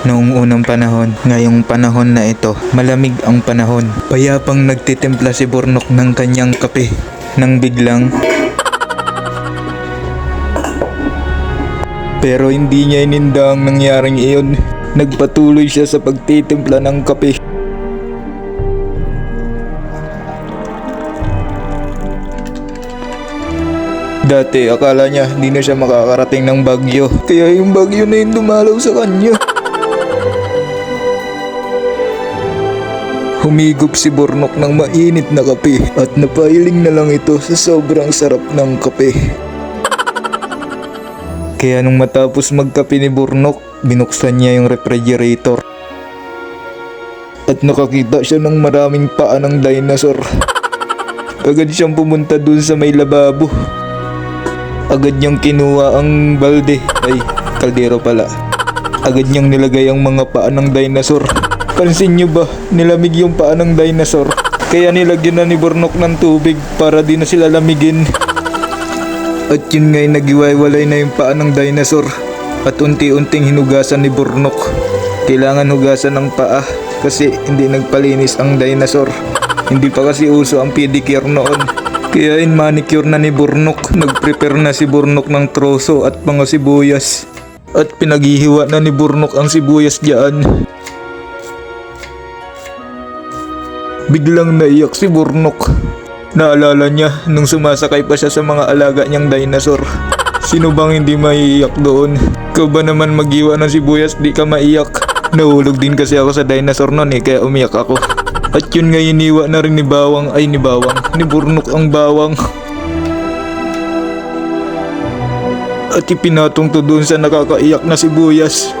Noong unang panahon, ngayong panahon na ito, malamig ang panahon. Payapang nagtitimpla si Burnok ng kanyang kape. Nang biglang... Pero hindi niya ininda ang nangyaring iyon. Nagpatuloy siya sa pagtitimpla ng kape. Dati akala niya hindi na siya makakarating ng bagyo. Kaya yung bagyo na yung dumalaw sa kanya. Humigop si Burnok ng mainit na kape at napailing na lang ito sa sobrang sarap ng kape. Kaya nung matapos magkape ni Burnok, binuksan niya yung refrigerator. At nakakita siya ng maraming paa ng dinosaur. Agad siyang pumunta dun sa may lababo. Agad niyang kinuha ang balde. Ay, kaldero pala. Agad niyang nilagay ang mga paa ng dinosaur. Pansin niyo ba, nilamig yung paa ng dinosaur. Kaya nilagyan na ni Burnok ng tubig para di na sila lamigin. At yun nga'y nagiwaiwalay na yung paa ng dinosaur. At unti-unting hinugasan ni Burnok. Kailangan hugasan ng paa kasi hindi nagpalinis ang dinosaur. Hindi pa kasi uso ang pedicure noon. Kaya in manicure na ni Burnok, nag-prepare na si Burnok ng troso at mga sibuyas. At pinaghihiwa na ni Burnok ang sibuyas diyan. Biglang naiyak si Burnok. Naalala niya nung sumasakay pa siya sa mga alaga niyang dinosaur. Sino bang hindi maiiyak doon? Ikaw ba naman magiwa ng sibuyas di ka maiyak? Nahulog din kasi ako sa dinosaur noon eh kaya umiyak ako. At yun nga iniwa na rin ni Bawang ay ni Bawang. Ni Burnok ang Bawang. At ipinatong to doon sa nakakaiyak na sibuyas.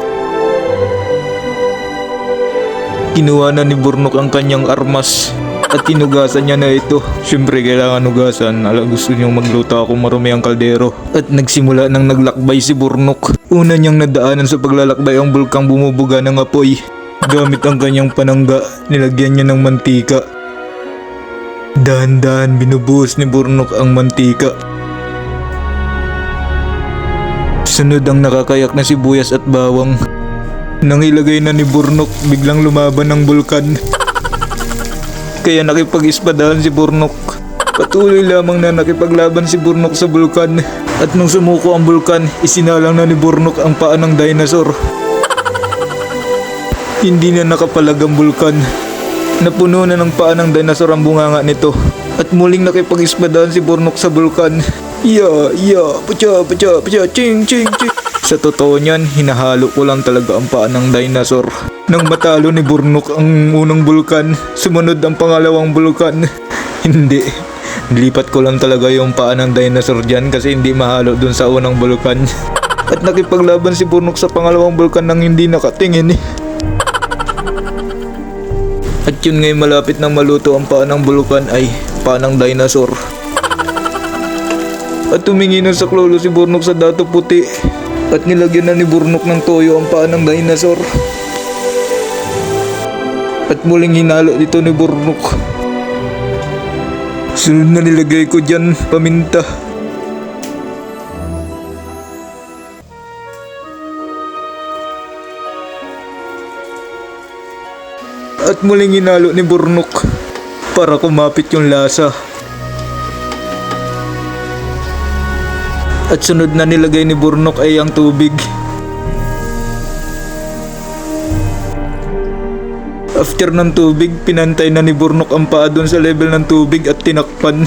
Kinuha na ni Burnok ang kanyang armas at tinugasan niya na ito. Siyempre kailangan hugasan. Alam gusto niyang magluto ako marumi ang kaldero. At nagsimula nang naglakbay si Burnok. Una niyang nadaanan sa paglalakbay ang bulkang bumubuga ng apoy. Gamit ang kanyang panangga, nilagyan niya ng mantika. Dahan-dahan binubuhos ni Burnok ang mantika. Sunod ang nakakayak na sibuyas at bawang. Nang ilagay na ni Burnok, biglang lumaban ang bulkan. Kaya nakipag-ispadahan si Burnok. Patuloy lamang na nakipaglaban si Burnok sa bulkan. At nung sumuko ang bulkan, isinalang na ni Burnok ang paa ng dinosaur. Hindi na nakapalag ang bulkan. Napuno na ng paa ng dinosaur ang bunganga nito. At muling nakipag-ispadahan si Burnok sa bulkan. Ya, ya, pacha, pacha, pacha, ching, ching, ching. Sa totoo niyan, hinahalo ko lang talaga ang paa ng dinosaur. Nang matalo ni Burnok ang unang bulkan, sumunod ang pangalawang bulkan. hindi. Nilipat ko lang talaga yung paa ng dinosaur dyan kasi hindi mahalo dun sa unang bulkan. At nakipaglaban si Burnok sa pangalawang bulkan nang hindi nakatingin. At yun ngay malapit nang maluto ang paa ng bulkan ay paa ng dinosaur. At tumingi ng saklolo si Burnok sa dato puti. At nilagyan na ni Burnok ng toyo ang paa ng dinosaur. At muling hinalo dito ni Burnok. Sunod na nilagay ko dyan, paminta. At muling hinalo ni Burnok para kumapit yung lasa. At sunod na nilagay ni Burnok ay ang tubig. After ng tubig, pinantay na ni Burnok ang paa doon sa level ng tubig at tinakpan.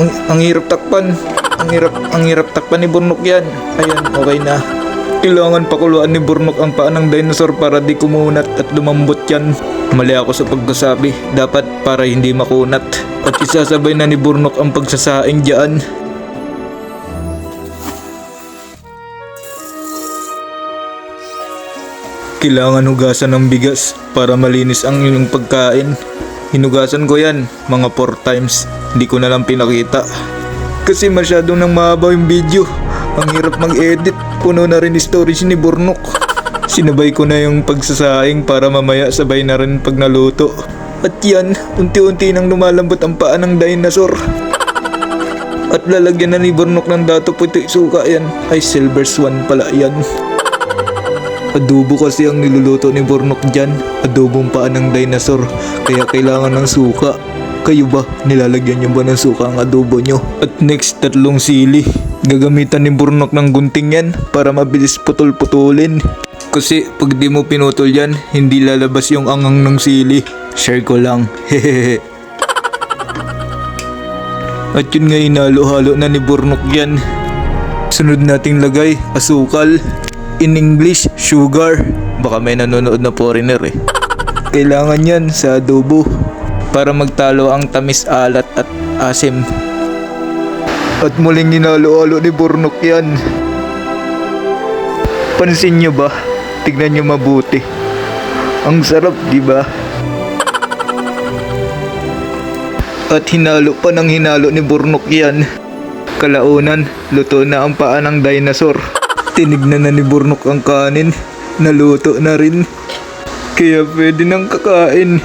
Ang, ang hirap takpan. Ang hirap, ang hirap takpan ni Burnok yan. Ayan, okay na. Kailangan pakuluan ni Burnok ang paa ng dinosaur para di kumunat at lumambot yan. Mali ako sa pagkasabi. Dapat para hindi makunat. At isasabay na ni Burnok ang pagsasaing dyan. Kailangan hugasan ng bigas para malinis ang inyong pagkain. Hinugasan ko yan, mga 4 times. Hindi ko na lang pinakita. Kasi masyadong nang mahaba yung video. Ang hirap mag-edit. Puno na rin storage ni Burnok. Sinabay ko na yung pagsasaing para mamaya sabay na rin pag naluto. At yan, unti-unti nang lumalambot ang paa ng dinosaur. At lalagyan na ni Burnok ng dato puti suka yan. Ay, silver swan pala yan. Adobo kasi ang niluluto ni Burnok dyan. Adobong paa ng dinosaur. Kaya kailangan ng suka. Kayo ba? Nilalagyan nyo ba ng suka ang adobo nyo? At next, tatlong sili. Gagamitan ni Burnok ng gunting yan para mabilis putol-putulin. Kasi pag di mo pinutol yan, hindi lalabas yung angang ng sili. Share ko lang. Hehehe. At yun nga inalo-halo na ni Burnok yan. Sunod nating lagay, asukal. In English, sugar. Baka may nanonood na foreigner eh. Kailangan yan sa adobo para magtalo ang tamis alat at asim. At muling inalo-halo ni Burnok yan. Pansin nyo ba? Tignan nyo mabuti. Ang sarap, di ba? At hinalo pa ng hinalo ni Burnok yan. Kalaunan, luto na ang paa ng dinosaur. Tinignan na ni Burnok ang kanin. Naluto na rin. Kaya pwede nang kakain.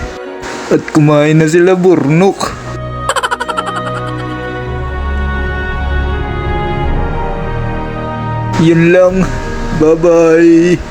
At kumain na sila Burnok. Yun lang. Bye-bye.